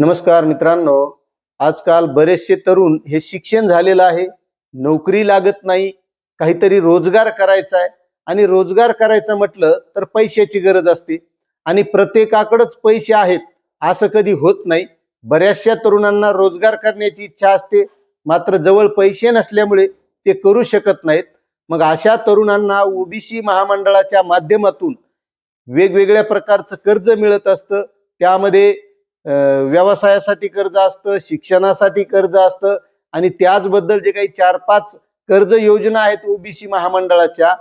नमस्कार मित्रांनो आजकाल बरेचसे तरुण हे शिक्षण झालेलं आहे. नोकरी लागत नाही काहीतरी रोजगार करायचा आहे आणि रोजगार करायचं म्हटलं तर पैशाची गरज असते आणि प्रत्येकाकडंच पैसे आहेत असं कधी होत नाही. बऱ्याचशा तरुणांना रोजगार करण्याची इच्छा असते मात्र जवळ पैसे नसल्यामुळे ते करू शकत नाहीत. मग अशा तरुणांना ओबीसी महामंडळाच्या माध्यमातून वेगवेगळ्या प्रकारचं कर्ज मिळत असतं. त्यामध्ये व्यवसायासाठी कर्ज असतं शिक्षणासाठी कर्ज असतं आणि त्याचबद्दल जे काही चार पाच कर्ज योजना आहेत ओबीसी महामंडळाच्या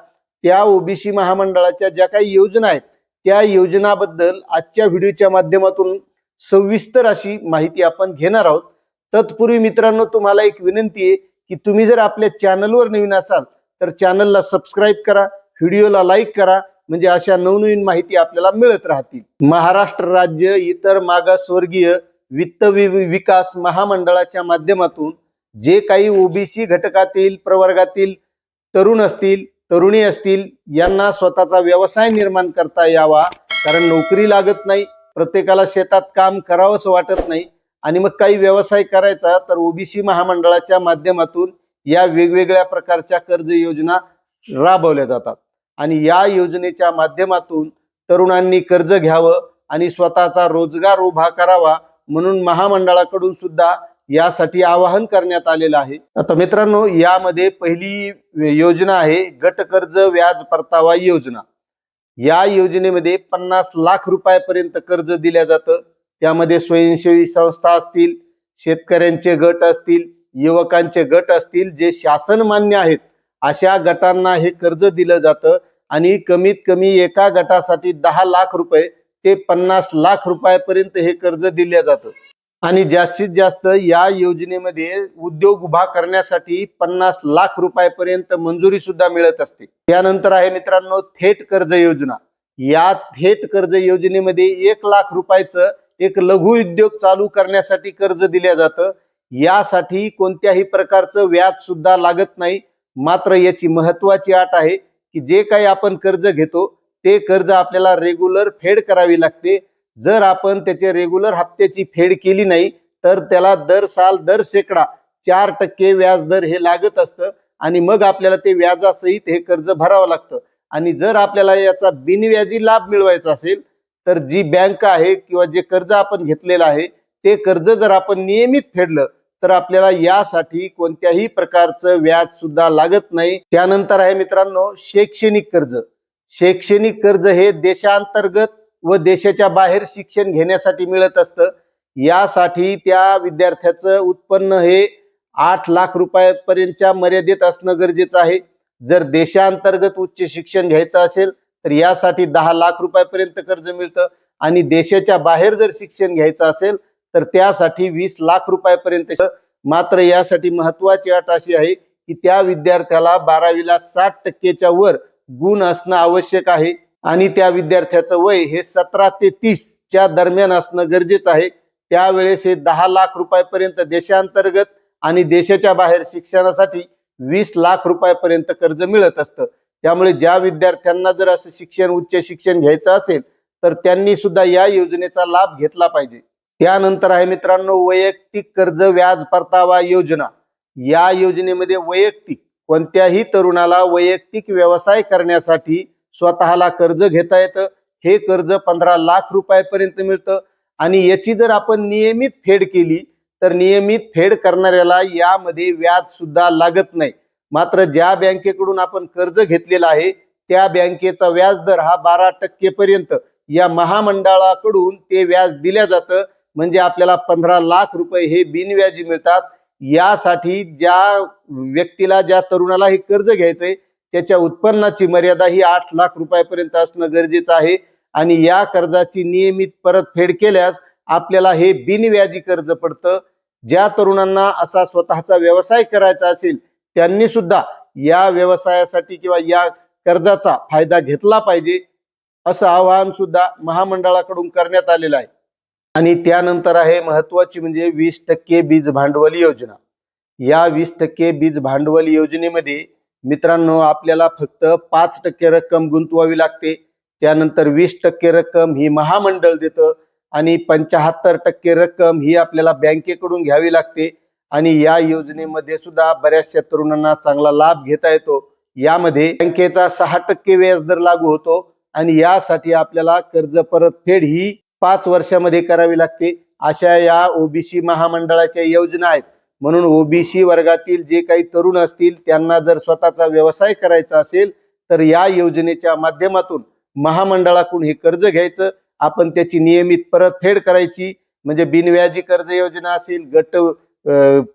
त्या ओबीसी महामंडळाच्या ज्या काही योजना आहेत त्या योजनाबद्दल आजच्या व्हिडिओच्या माध्यमातून सविस्तर अशी माहिती आपण घेणार आहोत. तत्पूर्वी मित्रांनो तुम्हाला एक विनंती आहे की तुम्ही जर आपल्या चॅनलवर नवीन असाल तर चॅनलला सबस्क्राईब करा व्हिडिओला लाईक करा म्हणजे अशा नवनवीन माहिती आपल्याला मिळत राहतील. महाराष्ट्र राज्य इतर मागासवर्गीय वित्त विकास महामंडळाच्या माध्यमातून जे काही ओबीसी घटकातील प्रवर्गातील तरुण असतील तरुणी असतील यांना स्वतःचा व्यवसाय निर्माण करता यावा. कारण नोकरी लागत नाही प्रत्येकाला शेतात काम करावंसं वाटत नाही. आणि मग काही व्यवसाय करायचा तर ओबीसी महामंडळाच्या माध्यमातून या वेगवेगळ्या प्रकारच्या कर्ज योजना राबवल्या जातात. आणि या योजनेच्या माध्यमातून तरुणांनी कर्ज घ्यावं आणि स्वतःचा रोजगार उभा करावा म्हणून महामंडळाकडून सुद्धा यासाठी आवाहन करण्यात आलेलं आहे. आता मित्रांनो यामध्ये पहिली योजना आहे गट कर्ज व्याज परतावा योजना. या योजनेमध्ये पन्नास लाख रुपयापर्यंत कर्ज दिल्या जातं. त्यामध्ये स्वयंसेवी संस्था असतील शेतकऱ्यांचे गट असतील युवकांचे गट असतील जे शासन मान्य आहेत अशा गटांना हे कर्ज दिलं जातं. आणि कमीत कमी एका गटासाठी दहा लाख रुपये ते पन्नास लाख रुपयापर्यंत हे कर्ज दिलं जातं. आणि जास्तीत जास्त या योजनेमध्ये उद्योग उभा करण्यासाठी पन्नास लाख रुपयापर्यंत मंजुरी सुद्धा मिळत असते. त्यानंतर आहे मित्रांनो थेट कर्ज योजना. या थेट कर्ज योजनेमध्ये एक लाख रुपयाचं एक लघु उद्योग चालू करण्यासाठी कर्ज दिलं जातं. यासाठी कोणत्याही प्रकारचं व्याज सुद्धा लागत नाही. मात्र याची महत्वाची अट आहे की जे काही आपण कर्ज घेतो ते कर्ज आपल्याला रेग्युलर फेड करावी लागते. जर आपण त्याचे रेग्युलर हप्त्याची फेड केली नाही तर त्याला दर साल दर शेकडा चार टक्के व्याज दर हे लागत असतं आणि मग आपल्याला ते व्याजासहित हे कर्ज भरावं लागतं. आणि जर आपल्याला याचा बिनव्याजी लाभ मिळवायचा असेल तर जी बँक आहे किंवा जे कर्ज आपण घेतलेलं आहे ते कर्ज जर आपण नियमित फेडलं तर आपल्याला यासाठी कोणत्याही प्रकारचं व्याज सुद्धा लागत नाही. त्यानंतर आहे मित्रांनो शैक्षणिक कर्ज. शैक्षणिक कर्ज हे देशांतर्गत व देशाच्या बाहेर शिक्षण घेण्यासाठी मिळत असतं. यासाठी त्या विद्यार्थ्याचं उत्पन्न हे आठ लाख रुपयापर्यंतच्या मर्यादेत असणं गरजेचं आहे. जर देशांतर्गत उच्च शिक्षण घ्यायचं असेल तर यासाठी दहा लाख रुपयापर्यंत कर्ज मिळतं. आणि देशाच्या बाहेर जर शिक्षण घ्यायचं असेल तर त्यासाठी वीस लाख रुपयापर्यंत मात्र यासाठी महत्वाची अट अशी आहे की त्या विद्यार्थ्याला बारावीला साठ टक्केच्या वर गुण असणं आवश्यक आहे. आणि त्या विद्यार्थ्याचं वय हे सतरा ते तीस च्या दरम्यान असणं गरजेचं आहे. त्यावेळेस हे दहा लाख रुपयापर्यंत देशांतर्गत आणि देशाच्या बाहेर शिक्षणासाठी वीस लाख रुपयापर्यंत कर्ज मिळत असतं. त्यामुळे ज्या विद्यार्थ्यांना जर असं शिक्षण उच्च शिक्षण घ्यायचं असेल तर त्यांनी सुद्धा या योजनेचा लाभ घेतला पाहिजे. त्यानंतर आहे मित्रांनो वैयक्तिक कर्ज व्याज परतावा योजना. या योजनेमध्ये वैयक्तिक कोणत्याही तरुणाला वैयक्तिक व्यवसाय करण्यासाठी स्वतःला कर्ज घेता येतं. हे कर्ज पंधरा लाख रुपयापर्यंत मिळतं. आणि याची जर आपण नियमित फेड केली तर नियमित फेड करणाऱ्याला यामध्ये व्याज सुद्धा लागत नाही. मात्र ज्या बँकेकडून आपण कर्ज घेतलेलं आहे त्या बँकेचा व्याज दर हा बारा टक्केपर्यंत या महामंडळाकडून ते व्याज दिल्या जातं. म्हणजे आपल्याला पंधरा लाख रुपये हे बिनव्याजी मिळतात. यासाठी ज्या व्यक्तीला ज्या तरुणाला हे कर्ज घ्यायचंय त्याच्या उत्पन्नाची मर्यादा ही आठ लाख रुपयापर्यंत असणं गरजेचं आहे. आणि या कर्जाची नियमित परतफेड केल्यास आपल्याला हे बिनव्याजी कर्ज पडतं. ज्या तरुणांना असा स्वतःचा व्यवसाय करायचा असेल त्यांनी सुद्धा या व्यवसायासाठी किंवा या कर्जाचा फायदा घेतला पाहिजे असं आवाहन सुद्धा महामंडळाकडून करण्यात आलेलं आहे. आणि त्यानंतर आहे महत्वाची म्हणजे वीस टक्के बीज भांडवल योजना. या वीस टक्के बीज भांडवल योजनेमध्ये मित्रांनो आपल्याला फक्त पाच टक्के रक्कम गुंतवावी लागते. त्यानंतर वीस टक्के रक्कम ही महामंडळ देतं आणि पंचाहत्तर टक्के रक्कम ही आपल्याला बँकेकडून घ्यावी लागते. आणि या योजनेमध्ये सुद्धा बऱ्याचशा तरुणांना चांगला लाभ घेता येतो. यामध्ये बँकेचा सहा टक्के व्याजदर लागू होतो आणि यासाठी आपल्याला कर्ज परतफेड ही पाच वर्षामध्ये करावी लागते. अशा या ओबीसी महामंडळाच्या योजना आहेत. म्हणून ओबीसी वर्गातील जे काही तरुण असतील त्यांना जर स्वतःचा व्यवसाय करायचा असेल तर या योजनेच्या माध्यमातून महामंडळाकडून हे कर्ज घ्यायचं. आपण त्याची नियमित परतफेड करायची. म्हणजे बिनव्याजी कर्ज योजना असेल गट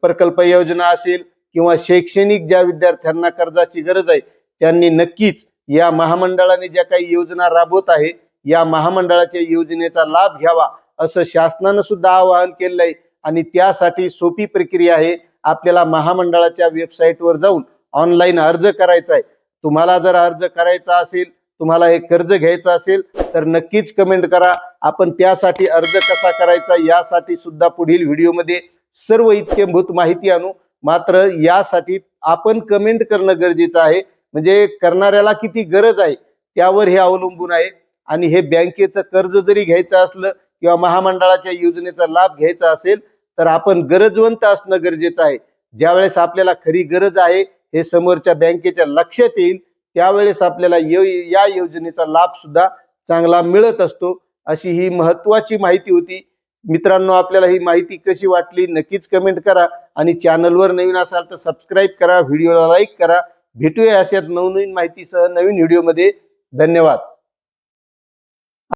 प्रकल्प योजना असेल किंवा शैक्षणिक ज्या विद्यार्थ्यांना कर्जाची गरज आहे त्यांनी नक्कीच या महामंडळाने ज्या काही योजना राबवत आहे या महामंडळाच्या योजनेचा लाभ घ्यावा असं शासनानं सुद्धा आवाहन केलेलं आहे आणि त्यासाठी सोपी प्रक्रिया आहे. आपल्याला महामंडळाच्या वेबसाईटवर जाऊन ऑनलाईन अर्ज करायचा आहे तुम्हाला जर अर्ज करायचा असेल तुम्हाला हे कर्ज घ्यायचं असेल तर नक्कीच कमेंट करा. आपण त्यासाठी अर्ज कसा करायचा यासाठी सुद्धा पुढील व्हिडिओमध्ये सर्व इत्यंभूत माहिती आणू. मात्र यासाठी आपण कमेंट करणं गरजेचं आहे. म्हणजे करणाऱ्याला किती गरज आहे त्यावर हे अवलंबून आहे. आणि हे बँकेचं कर्ज जरी घ्यायचं असलं किंवा महामंडळाच्या योजनेचा लाभ घ्यायचा असेल तर आपण गरजवंत असणं गरजेचं आहे. ज्यावेळेस आपल्याला खरी गरज आहे हे समोरच्या बँकेच्या लक्षात येईल त्यावेळेस आपल्याला या योजनेचा लाभ सुद्धा चांगला मिळत असतो अशी ही महत्वाची माहिती होती. मित्रांनो आपल्याला ही माहिती कशी वाटली नक्कीच कमेंट करा आणि चॅनलवर नवीन असाल तर सबस्क्राईब करा व्हिडिओला लाईक करा. भेटूया अशात नवनवीन माहितीसह नवीन व्हिडिओमध्ये. धन्यवाद.